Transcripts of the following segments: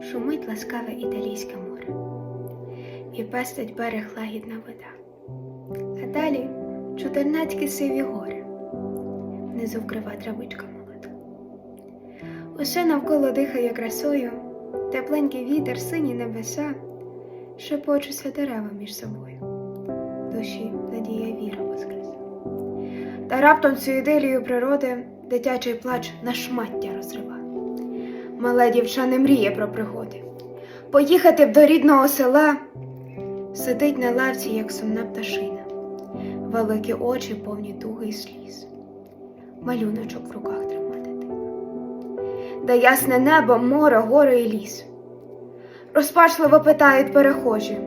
шумить ласкаве італійське море, і пестить берег лагідна вода. А далі чотирнацькі сиві гори, внизу вкрива травичка молода. Усе навколо дихає красою, тепленький вітер, сині небеса, шепочуться дерева між собою. Душі надія віра воскресла. Та раптом цю іделію природи дитячий плач на шмаття розрива. Мале дівча не мріє про пригоди. Поїхати б до рідного села сидить на лавці, як сумна пташина, великі очі повні туги й сліз. Малюночок в руках трима дитина. Де ясне небо, море, гори і ліс. Розпачливо питають перехожі,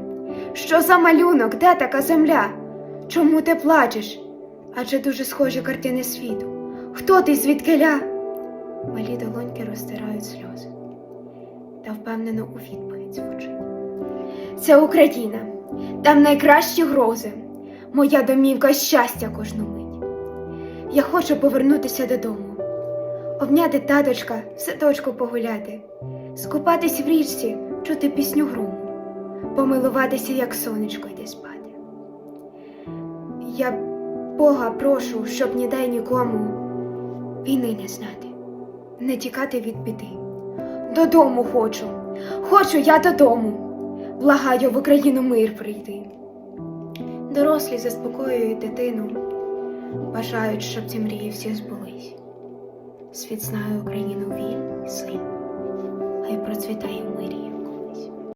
що за малюнок, де така земля? Чому ти плачеш? Адже дуже схожі картини світу. Хто ти звідкиля? Малі долоньки розтирають сльози. Та впевнено у відповідь звучить. Це Україна, там найкращі грози, моя домівка щастя кожну мить. Я хочу повернутися додому, обняти таточка, в садочку погуляти, скупатись в річці, чути пісню грому, помилуватися, як сонечко йде спати. Я Бога прошу, щоб ніде нікому війни не знати, не тікати від біди. Додому хочу, хочу я додому. Благаю в Україну мир прийти. Дорослі заспокоюють дитину, бажають, щоб ці мрії всі збулись. Світ знає Україну вільний сильну, хай процвітає в мирі